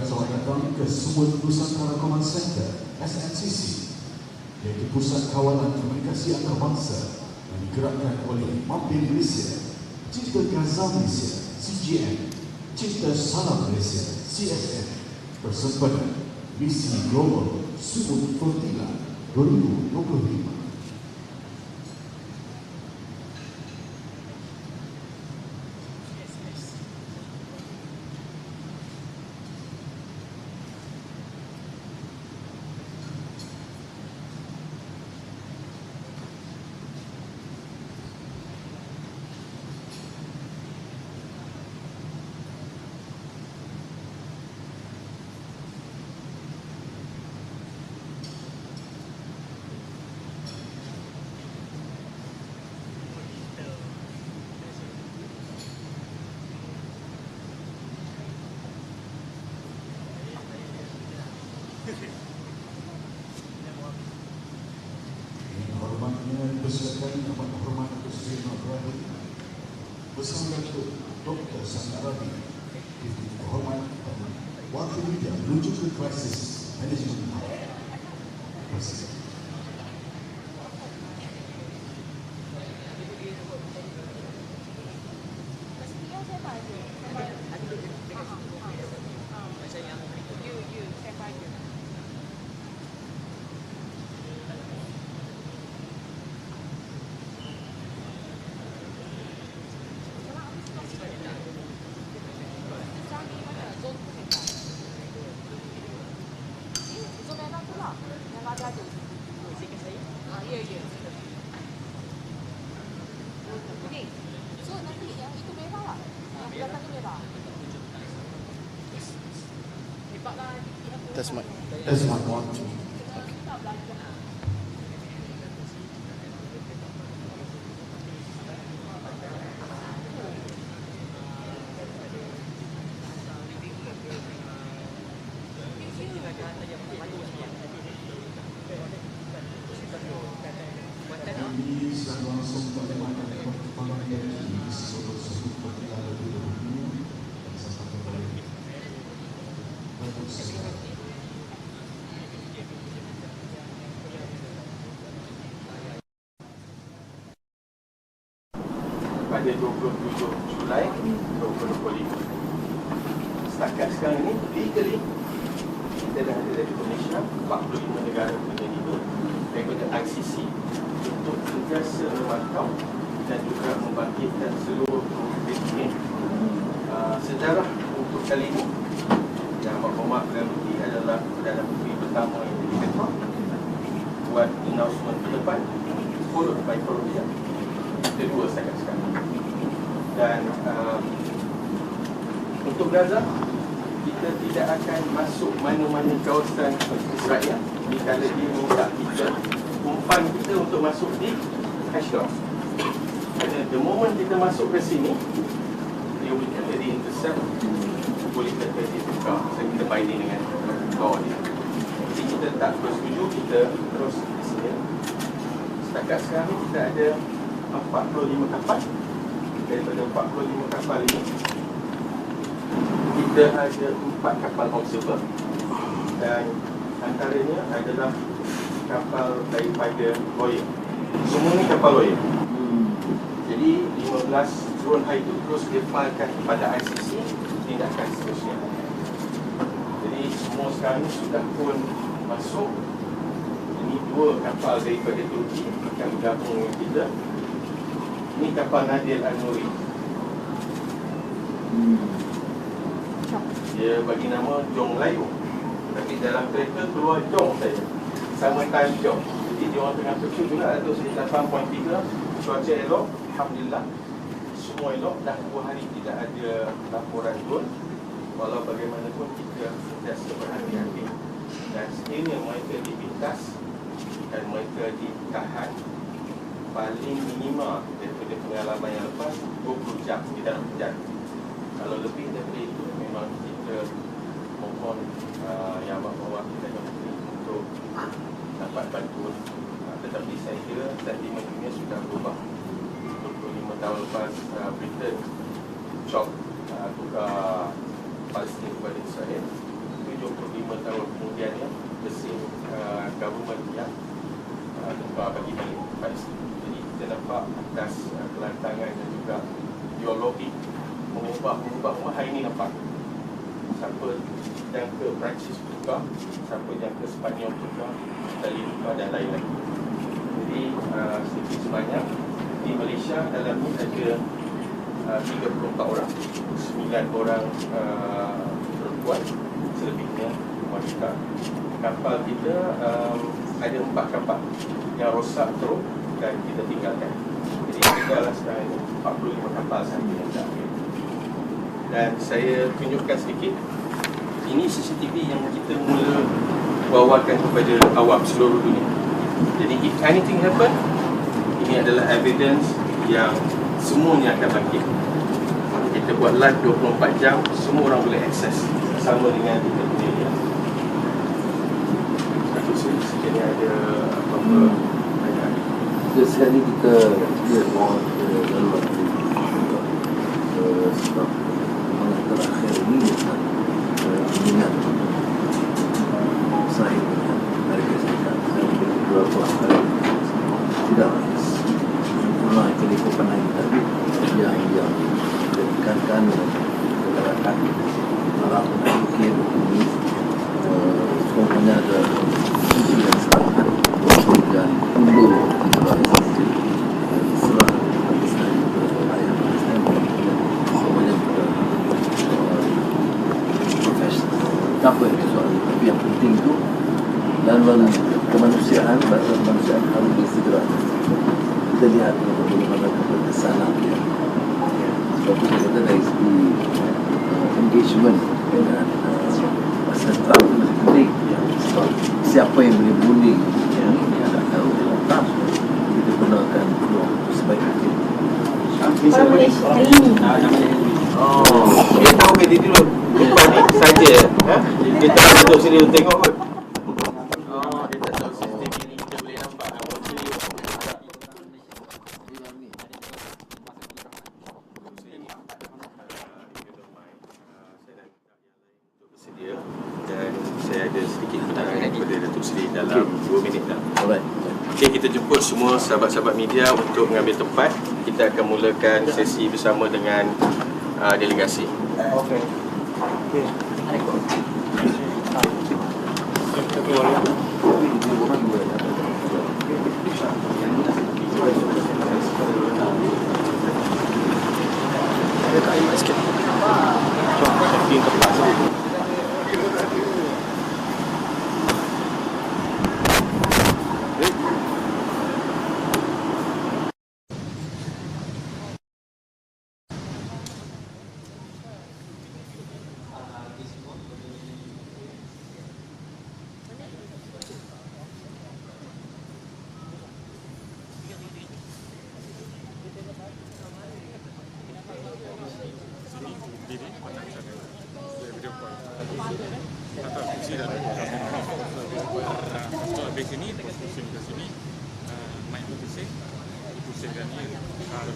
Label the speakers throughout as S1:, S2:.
S1: selamat datang ke Sumut Nusantara Command Center SNCC iaitu Pusat Kawalan Komunikasi Antarabangsa yang digerakkan oleh Mampir Malaysia, Cinta Gaza Malaysia CGM, Cinta Salam Malaysia CSM bersempena Misi Global Sumut Flotilla 2025. That's my. One.
S2: Pada 27 Julai 2025. Setakat sekarang ini, legally, kita dah ada Indonesia 45 negara punya itu. Daripada ICC untuk sentiasa memantau dan juga membangkitkan seluruh konflik uh, sejarah untuk kali ini yang Amat Hormat Perdana adalah Perdana Menteri pertama yang diketok buat announcement ke depan followed by Colombia kedua setakat sekarang dan uh, untuk Gaza kita tidak akan masuk mana-mana kawasan Israel ni kalau dia minta kita umpan kita untuk masuk di Ashdod. Kerana the moment kita masuk ke sini dia boleh kata dia intercept boleh kata dia tukar so kita binding dengan bawah dia. Jadi kita tak bersetuju kita terus di sini. Setakat sekarang kita ada 45 kapal daripada 45 kapal ini. Kita ada 4 kapal observer dan antaranya adalah kapal daripada lawyer semua ni kapal lawyer jadi 15 drone high itu terus difailkan kepada ICC tindakan seterusnya. Jadi semua sekarang sudah pun masuk. Ini dua kapal daripada Turki akan bergabung dengan kita ini kapal Nadir Al-Nuri. Dia bagi nama Jong Layu. Tapi dalam kereta keluar Jong saja. Sama time Jong. Jadi dia orang tengah pergi juga Atau sekitar 8.3 Cuaca elok. Alhamdulillah. Semua elok. Dah dua hari tidak ada laporan pun. Walau bagaimanapun kita sentiasa berhati-hati. Dan sekiranya mereka dipintas Dan mereka ditahan paling minima daripada pengalaman yang lepas 20 jam di dalam penjara. Kalau lebih daripada itu memang kita mohon uh, yang amat bawah kita untuk dapat bantuan. Uh, tetapi saya kira sentimen dunia sudah berubah. 25 tahun lepas uh, Britain shock uh, tukar Palestin kepada Israel lima tahun kemudian ya mesin uh, government yang uh, tempat bagi balik Palestin. Jadi kita nampak atas kelantangan dan juga ideologi mengubah-mengubah rumah hari ini nampak siapa yang ke Perancis juga, siapa yang ke Sepanyol juga, Itali juga dan lain-lain. Jadi uh, sedikit sebanyak di Malaysia dalam ni ada uh, 34 orang, 9 orang uh, perempuan, selebihnya wanita. Kapal kita um, ada 4 kapal yang rosak teruk dan kita tinggalkan. Adalah sekarang ini 45 kapal yang dah ambil. Dan saya tunjukkan sedikit ini CCTV yang kita mula bawakan kepada awam seluruh dunia. Jadi if anything happen, ini adalah evidence yang semuanya akan bangkit. Kita buat live 24 jam, semua orang boleh akses sama dengan kita punya. Aku sini ada apa-apa.
S3: Jadi sekali kita kita lalu ada uh, sebab mana terakhir ini kita uh, mengingat saya dengan saya mungkin beberapa hari tidak tadi yang yang masyarakat melakukan ukir ini uh, semuanya ada sisi dan selatan dan undur itulah sisi serah Palestin rakyat Palestin semuanya juga uh, profesional apa yang soal tapi yang penting itu dalam kemanusiaan bahasa kemanusiaan harus disegera kita lihat bagaimana keberkesanan dia sebab itu kita kata dari segi uh, engagement dengan uh, pasal Trump itu penting sebab siapa yang boleh bully yang ini ada tahu dalam Trump kita gunakan peluang itu sebaik mungkin
S2: Oh, dia tahu ke dia dulu depan ni saja. Ha? Dia tak duduk sini untuk tengok pun. Oh, dia tak tahu CCTV ni kita boleh nampak. Actually, Sedia dan saya ada sedikit penerangan kepada Datuk Seri dalam 2 minit dah.
S3: alright
S2: Okey, kita jemput semua sahabat-sahabat media untuk mengambil tempat. Kita akan mulakan sesi bersama dengan uh, delegasi.
S4: Okey. Okey.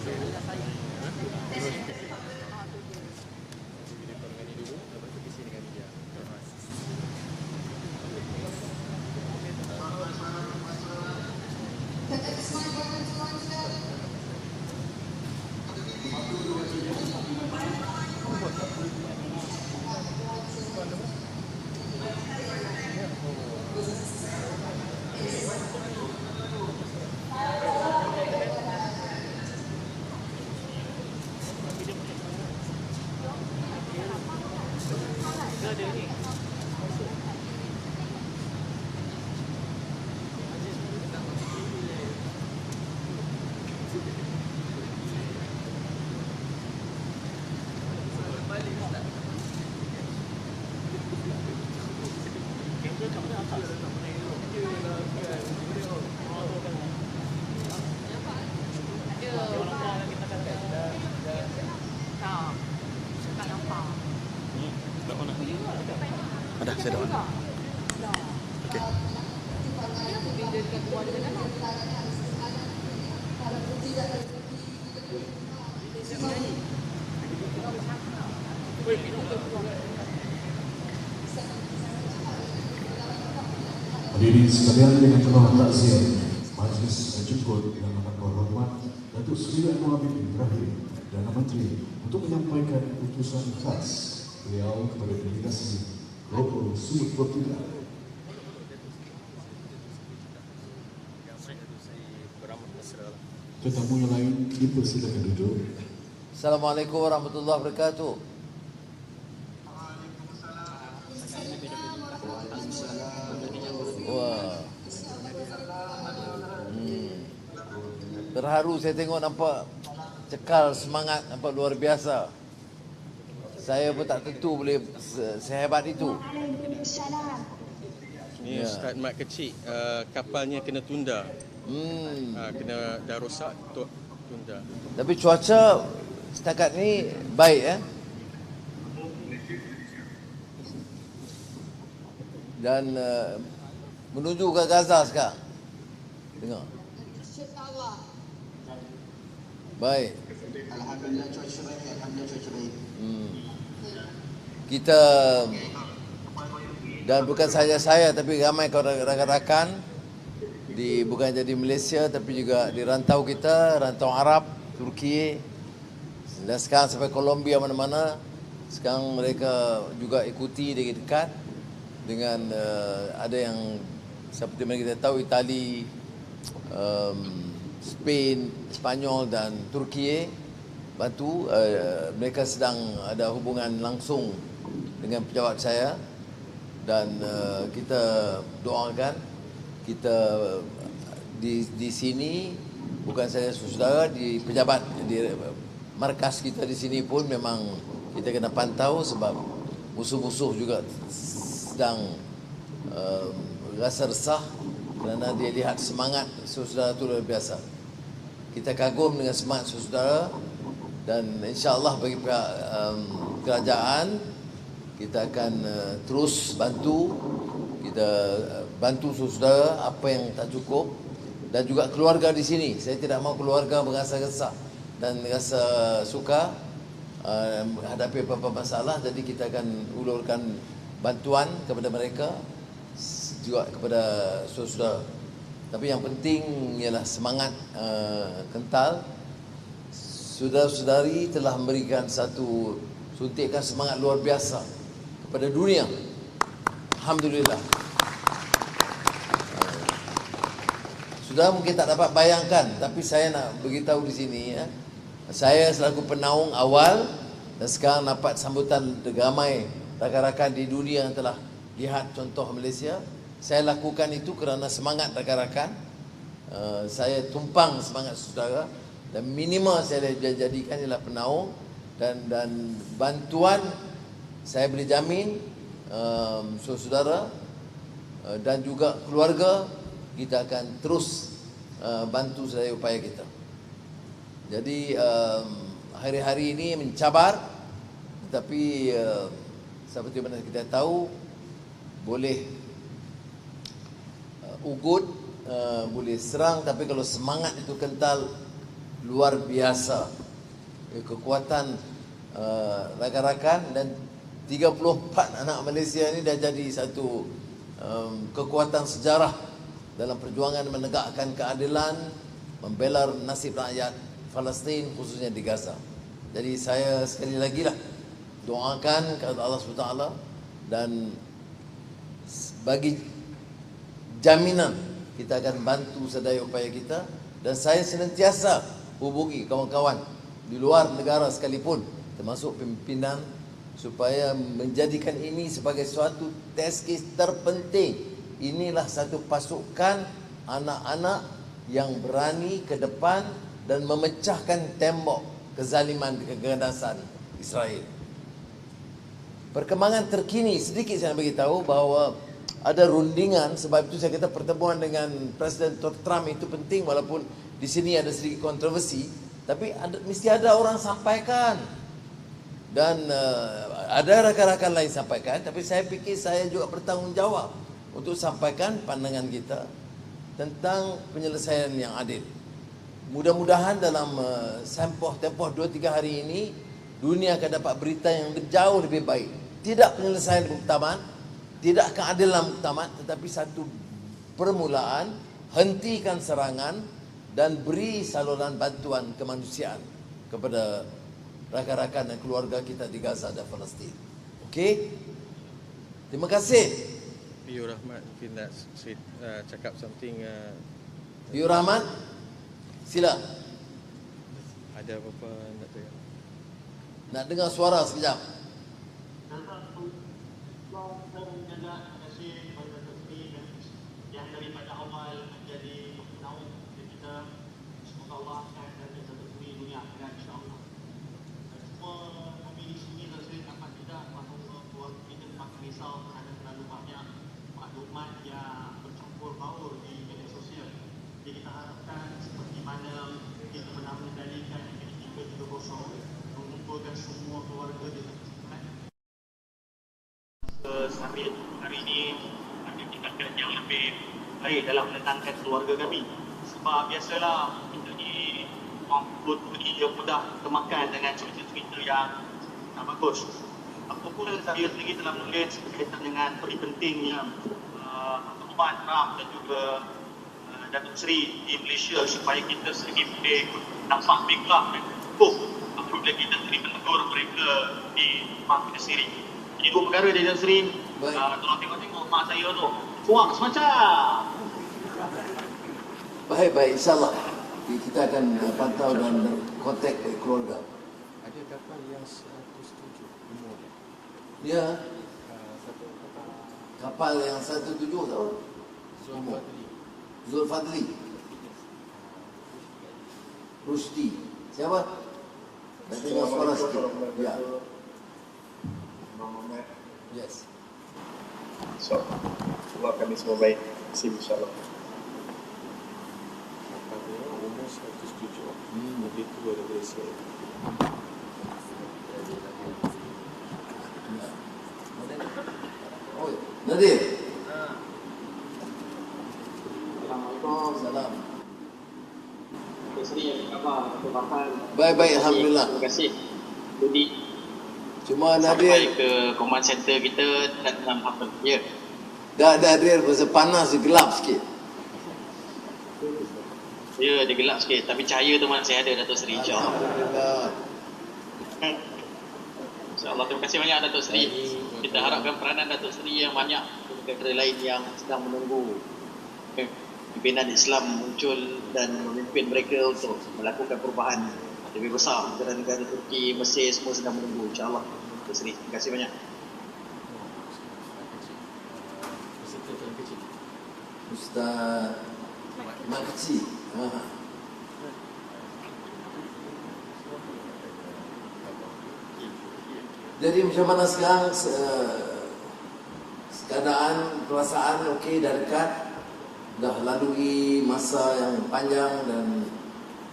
S5: Uh, Terus Terus Video call dengan ni dulu Lepas tu pusing dengan dia Terus
S6: Ada, saya dah. Okey. Dia dekat luar dengan dalam.
S1: Sekalian dengan penuh takziah, majlis menjemput yang amat berhormat Datuk Seri bin Ibrahim Perdana Menteri untuk menyampaikan utusan khas beliau kepada delegasi Global Sumut Portugal. Tetamu yang lain dipersilakan duduk.
S3: Assalamualaikum warahmatullahi wabarakatuh. Wah. Hmm. Terharu saya tengok nampak cekal semangat nampak luar biasa. Saya pun tak tentu boleh se- sehebat itu.
S2: Ni
S3: Ya.
S2: Ustaz Mat kecil uh, kapalnya kena tunda.
S3: Hmm.
S2: Uh, kena dah rosak tu tunda.
S3: Tapi cuaca setakat ni baik eh. Dan uh, menuju ke Gaza sekarang. Dengar. Baik.
S7: Alhamdulillah cuaca baik, alhamdulillah cuaca baik.
S3: Hmm. Kita dan bukan sahaja saya tapi ramai rakan-rakan di bukan jadi Malaysia tapi juga di rantau kita, rantau Arab, Turki dan sekarang sampai Colombia mana-mana sekarang mereka juga ikuti dari dekat dengan uh, ada yang seperti mana kita tahu Itali, um, Spain, Spanyol dan Turki bantu uh, mereka sedang ada hubungan langsung dengan pejabat saya dan uh, kita doakan kita di di sini bukan saya saudara di pejabat di markas kita di sini pun memang kita kena pantau sebab musuh-musuh juga sedang uh, rasa resah kerana dia lihat semangat saudara itu luar biasa. Kita kagum dengan semangat saudara dan insya-Allah bagi pihak um, kerajaan kita akan uh, terus bantu kita uh, bantu saudara apa yang tak cukup dan juga keluarga di sini. Saya tidak mahu keluarga merasa resah dan rasa suka uh, hadapi apa-apa masalah jadi kita akan ulurkan bantuan kepada mereka juga kepada saudara-saudara. Tapi yang penting ialah semangat uh, kental saudara-saudari telah memberikan satu suntikan semangat luar biasa kepada dunia. Alhamdulillah. Sudah mungkin tak dapat bayangkan tapi saya nak beritahu di sini ya. Saya selaku penaung awal dan sekarang dapat sambutan ramai rakan-rakan di dunia yang telah lihat contoh Malaysia. Saya lakukan itu kerana semangat rakan-rakan. Uh, saya tumpang semangat saudara dan minimal saya jadikan ialah penaung dan dan bantuan saya boleh jamin um, saudara uh, dan juga keluarga kita akan terus uh, bantu sedaya upaya kita. Jadi um, hari-hari ini mencabar tetapi uh, seperti mana kita tahu boleh ugut uh, boleh serang tapi kalau semangat itu kental luar biasa Eh, kekuatan uh, rakan-rakan dan 34 anak Malaysia ini dah jadi satu um, kekuatan sejarah dalam perjuangan menegakkan keadilan membela nasib rakyat Palestin khususnya di Gaza. Jadi saya sekali lagi lah doakan kepada Allah SWT dan bagi jaminan. Kita akan bantu sedaya upaya kita dan saya senantiasa hubungi kawan-kawan di luar negara sekalipun termasuk pimpinan supaya menjadikan ini sebagai suatu test case terpenting. Inilah satu pasukan anak-anak yang berani ke depan dan memecahkan tembok kezaliman keganasan Israel. Perkembangan terkini sedikit saya nak beritahu bahawa ada rundingan sebab itu saya kata pertemuan dengan Presiden Trump itu penting walaupun di sini ada sedikit kontroversi tapi ada, mesti ada orang sampaikan dan uh, ada rakan-rakan lain sampaikan tapi saya fikir saya juga bertanggungjawab untuk sampaikan pandangan kita tentang penyelesaian yang adil. Mudah-mudahan dalam uh, tempoh 2 3 hari ini dunia akan dapat berita yang jauh lebih baik. Tidak penyelesaian muktamad, tidak keadilan muktamad tetapi satu permulaan, hentikan serangan dan beri saluran bantuan kemanusiaan kepada rakan-rakan dan keluarga kita di Gaza dan Palestin. Okey? Terima kasih.
S8: Biur Rahmat mungkin nak sweet, uh, cakap something uh,
S3: Biur Rahmat, sila.
S8: ada apa-apa nak tanya.
S3: Nak dengar suara sekejap.
S9: yang daripada awal menjadi penaung dan kita semoga Allah akan dan satu bumi dunia akhirat insyaAllah dan semua kami di sini rasa dapat tidak bahawa keluarga kita terpaksa risau kerana terlalu banyak maklumat yang bercampur baur di media sosial jadi kita harapkan seperti mana kita pernah mengendalikan yang tiga kosong mengumpulkan semua keluarga di tempat sambil ini ada tindakan yang lebih baik dalam menenangkan keluarga kami. Sebab biasalah kita ni orang pun begitu mudah termakan dengan cerita-cerita yang tak bagus. Apa pun saya sendiri telah menulis berkaitan dengan peri pentingnya uh, pertemuan Trump dan juga uh, Datuk Seri di Malaysia supaya kita sendiri boleh nampak bingkah dan cukup apabila kita sendiri menegur mereka di kita sendiri ini dua perkara dia Datuk Seri
S3: Baik.
S9: uh, tolong tengok-tengok mak saya tu kuat semacam
S3: Baik, baik. InsyaAllah. Kita akan uh, pantau dan kontak eh, keluarga.
S8: Ada kapal yang 107 umur dia.
S3: Ya,
S8: kapal
S3: yang 17 tahu?
S8: Zulfadli.
S3: Zulfadli. Rusdi. Siapa? Nak dengar suara sikit. Ya.
S4: Muhammad.
S3: Yes.
S4: So, Allah kami semua baik. Terima kasih insyaAllah.
S8: Kapal dia umur 107.
S3: Hmm.
S8: Lebih tua daripada saya.
S3: Nadir.
S9: Assalamualaikum
S3: Salam.
S9: Datuk Seri apa Bahar
S3: Baik-baik, Alhamdulillah.
S9: Terima kasih
S3: Cuma
S9: sampai
S3: Nadir,
S9: ke command center kita dan dalam apa ya.
S3: Dah dah Nadir pasal panas dia gelap sikit.
S9: ya dia gelap sikit. Tapi cahaya tu masih ada Datuk Seri
S3: Alhamdulillah.
S9: InsyaAllah terima kasih banyak Datuk Seri. Kita harapkan peranan Datuk Seri yang banyak negara lain yang sedang menunggu pimpinan Islam muncul dan memimpin mereka untuk melakukan perubahan lebih besar negara-negara Turki, Mesir semua sedang menunggu insyaAllah Datuk Seri terima kasih banyak.
S3: Ustaz Mak Kecil. Ha. Jadi macam mana sekarang se- keadaan perasaan okey dah dekat dah lalui masa yang panjang dan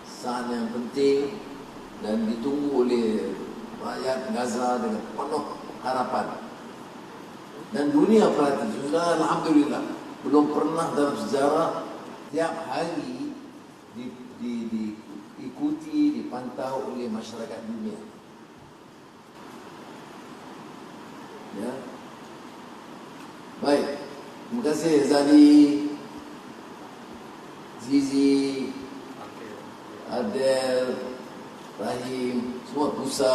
S3: saat yang penting dan ditunggu oleh rakyat Gaza dengan penuh harapan. Dan dunia perhati sudah Alhamdulillah belum pernah dalam sejarah tiap hari di, di, diikuti dipantau oleh masyarakat dunia. Ya. Baik. Terima kasih Zali Zizi. Adel Rahim semua Musa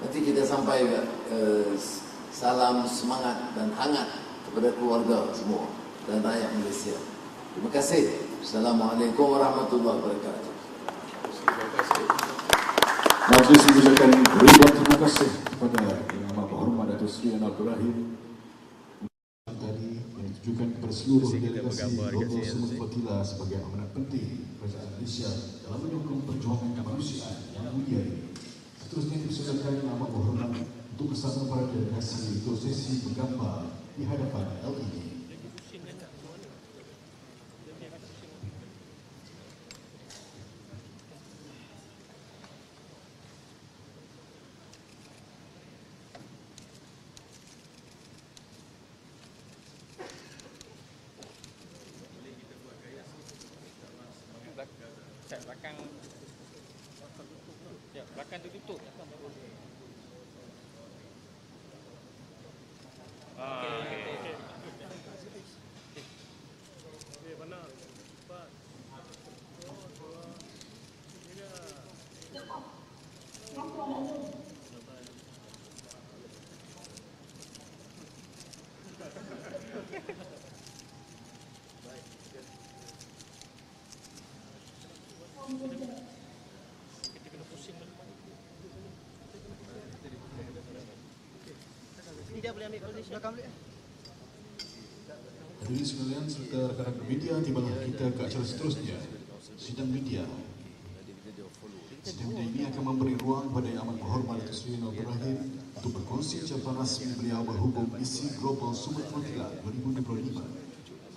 S3: nanti kita sampai uh, salam semangat dan hangat kepada keluarga semua dan rakyat Malaysia. Terima kasih. Assalamualaikum warahmatullahi wabarakatuh.
S8: Terima kasih.
S1: Majlis mengucapkan ribuan terima kasih kepada Yang Amat Berhormat Datuk Seri Anwar Ibrahim ditujukan kepada seluruh delegasi
S8: sini,
S1: Semut. Fatila sebagai amanat penting kerajaan Malaysia dalam menyokong perjuangan kemanusiaan yang mulia ini. Seterusnya dipersilakan Yang Amat Berhormat untuk bersama para delegasi untuk sesi bergambar di hadapan LED.
S5: Cat belakang Ya, belakang tu tutup.
S1: Hadirin sekalian serta rakan-rakan media tibalah kita ke acara seterusnya. Sidang media. Sidang media ini akan memberi ruang kepada Yang Amat Berhormat Datuk Seri Anwar Ibrahim untuk berkongsi ucapan rasmi beliau berhubung misi Global Summit Frontier 2025.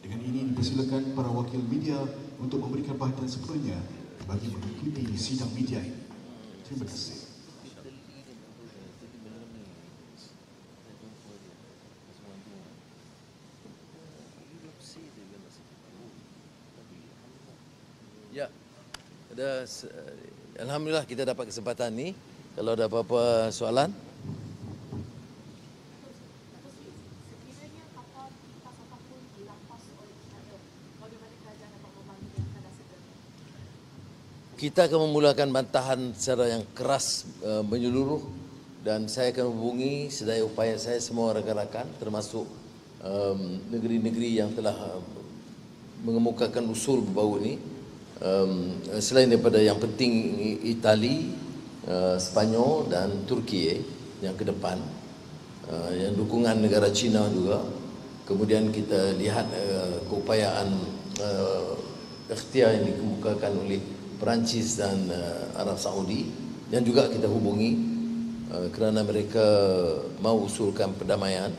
S1: Dengan ini dipersilakan para wakil media untuk memberikan perhatian sepenuhnya bagi mengikuti sidang media ini. Terima kasih.
S3: Ya, ada Alhamdulillah kita dapat kesempatan ni. Kalau ada apa-apa soalan,
S6: Sekiranya kapal kipas ataupun dirampas oleh China, bagaimana kerajaan dapat membantu yang akan segera?
S3: Kita akan memulakan bantahan secara yang keras uh, menyeluruh dan saya akan hubungi sedaya upaya saya semua rakan-rakan termasuk um, negeri-negeri yang telah um, mengemukakan usul berbau ini. Um, selain daripada yang penting Itali, uh, Sepanyol dan Turki eh, yang ke depan. Uh, yang dukungan negara China juga. Kemudian kita lihat uh, keupayaan uh, ikhtiar yang dikemukakan oleh Perancis dan uh, Arab Saudi. Dan juga kita hubungi uh, kerana mereka mau usulkan perdamaian.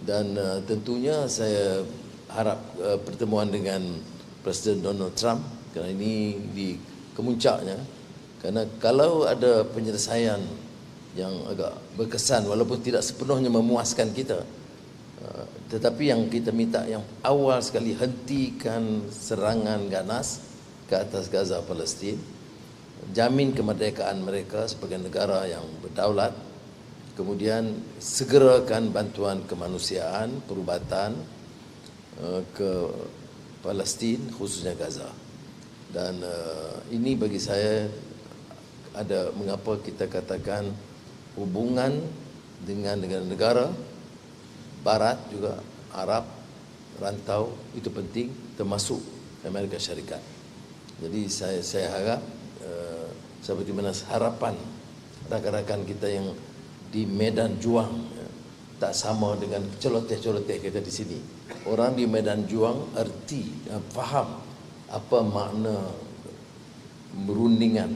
S3: Dan uh, tentunya saya harap uh, pertemuan dengan Presiden Donald Trump kerana ini di kemuncaknya. Kerana kalau ada penyelesaian yang agak berkesan walaupun tidak sepenuhnya memuaskan kita tetapi yang kita minta yang awal sekali hentikan serangan ganas ke atas Gaza Palestin jamin kemerdekaan mereka sebagai negara yang berdaulat kemudian segerakan bantuan kemanusiaan perubatan uh, ke Palestin khususnya Gaza dan uh, ini bagi saya ada mengapa kita katakan hubungan dengan negara-negara barat juga Arab rantau itu penting termasuk Amerika Syarikat. Jadi saya saya harap uh, seperti mana harapan rakan-rakan kita yang di medan juang ya, tak sama dengan celoteh-celoteh kita di sini. Orang di medan juang erti uh, faham apa makna merundingan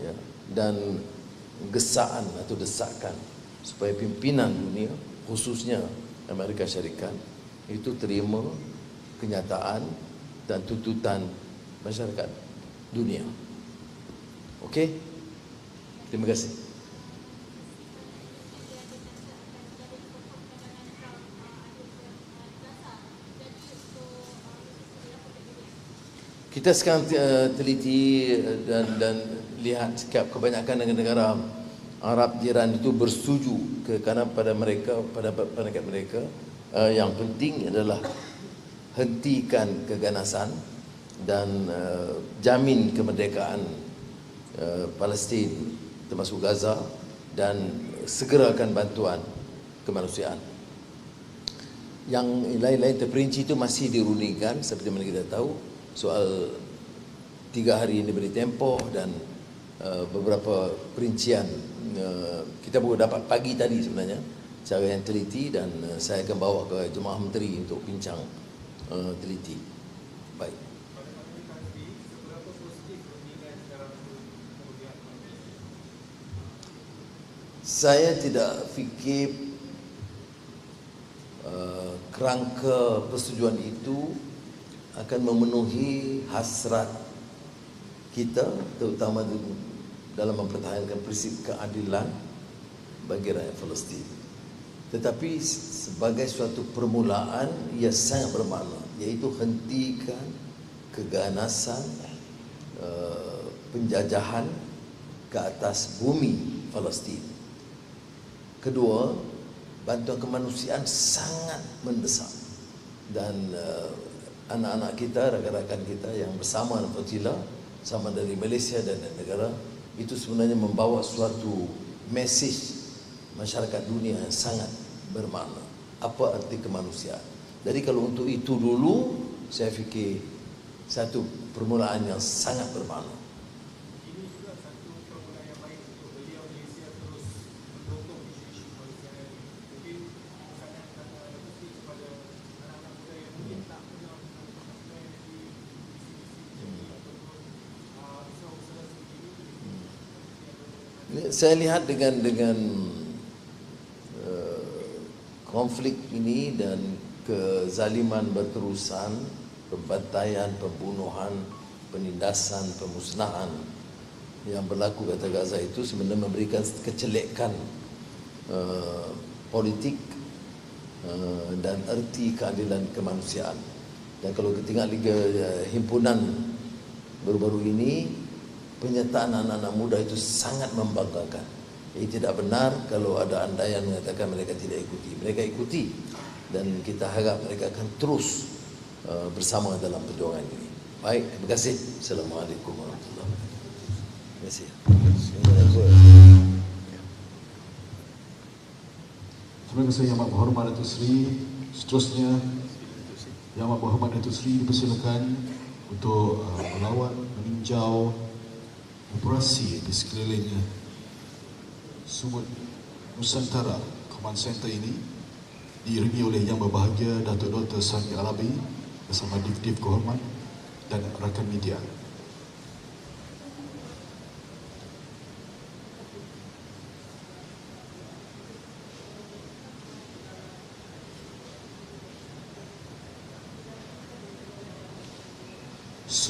S3: ya, dan gesaan atau desakan supaya pimpinan dunia khususnya Amerika Syarikat itu terima kenyataan dan tuntutan masyarakat dunia. Okey? Terima kasih. Kita sekarang uh, teliti uh, dan dan lihat sikap kebanyakan negara-negara Arab jiran itu bersetuju ke kerana pada mereka pada pendekat mereka uh, yang penting adalah hentikan keganasan dan uh, jamin kemerdekaan uh, Palestin termasuk Gaza dan segerakan bantuan kemanusiaan. Yang lain-lain terperinci itu masih dirundingkan seperti mana kita tahu soal tiga hari ini beri tempoh dan uh, beberapa perincian uh, kita baru dapat pagi tadi sebenarnya cara yang teliti dan uh, saya akan bawa ke Jemaah Menteri untuk bincang uh, teliti. Baik. Saya tidak fikir uh, kerangka persetujuan itu akan memenuhi hasrat kita terutama dalam mempertahankan prinsip keadilan bagi rakyat Palestin. Tetapi sebagai suatu permulaan ia sangat bermakna iaitu hentikan keganasan uh, penjajahan ke atas bumi Palestin. Kedua, bantuan kemanusiaan sangat mendesak dan uh, anak-anak kita, rakan-rakan kita yang bersama Fatila sama dari Malaysia dan negara itu sebenarnya membawa suatu mesej masyarakat dunia yang sangat bermakna. Apa arti kemanusiaan? Jadi kalau untuk itu dulu, saya fikir satu permulaan yang sangat bermakna. Saya lihat dengan dengan uh, konflik ini dan kezaliman berterusan, pembantaian, pembunuhan, penindasan, pemusnahan yang berlaku kata Gaza itu sebenarnya memberikan kecelekan uh, politik uh, dan erti keadilan kemanusiaan. Dan kalau kita tengok Liga uh, Himpunan baru-baru ini penyertaan anak-anak muda itu sangat membanggakan. Ini tidak benar kalau ada andaian mengatakan mereka tidak ikuti. Mereka ikuti dan kita harap mereka akan terus uh, bersama dalam perjuangan ini. Baik, terima kasih. Assalamualaikum warahmatullahi wabarakatuh. Terima kasih.
S1: Terima kasih Yang Amat Berhormat Datuk Seri. Seterusnya Yang Amat Berhormat Datuk Seri dipersilakan untuk uh, melawat, meninjau operasi di sekeliling sumut Nusantara Command Center ini diiringi oleh Yang Berbahagia Datuk Dr. Sani Alabi bersama Div-Div Kehormat dan rakan media.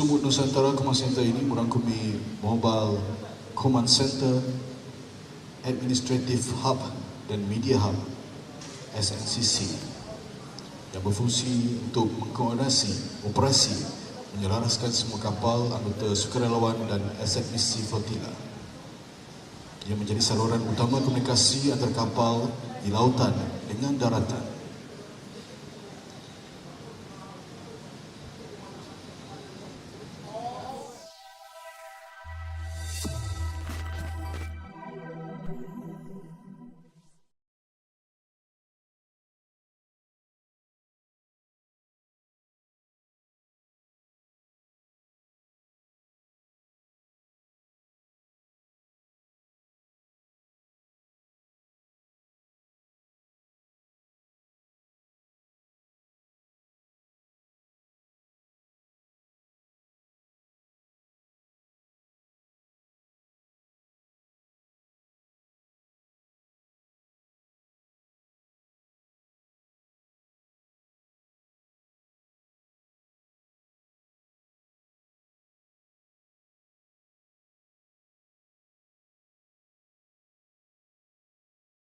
S1: Sumut Nusantara Command Center ini merangkumi Mobile Command Center, Administrative Hub dan Media Hub SNCC yang berfungsi untuk mengkoordinasi operasi menyelaraskan semua kapal anggota sukarelawan dan misi flotila yang menjadi saluran utama komunikasi antar kapal di lautan dengan daratan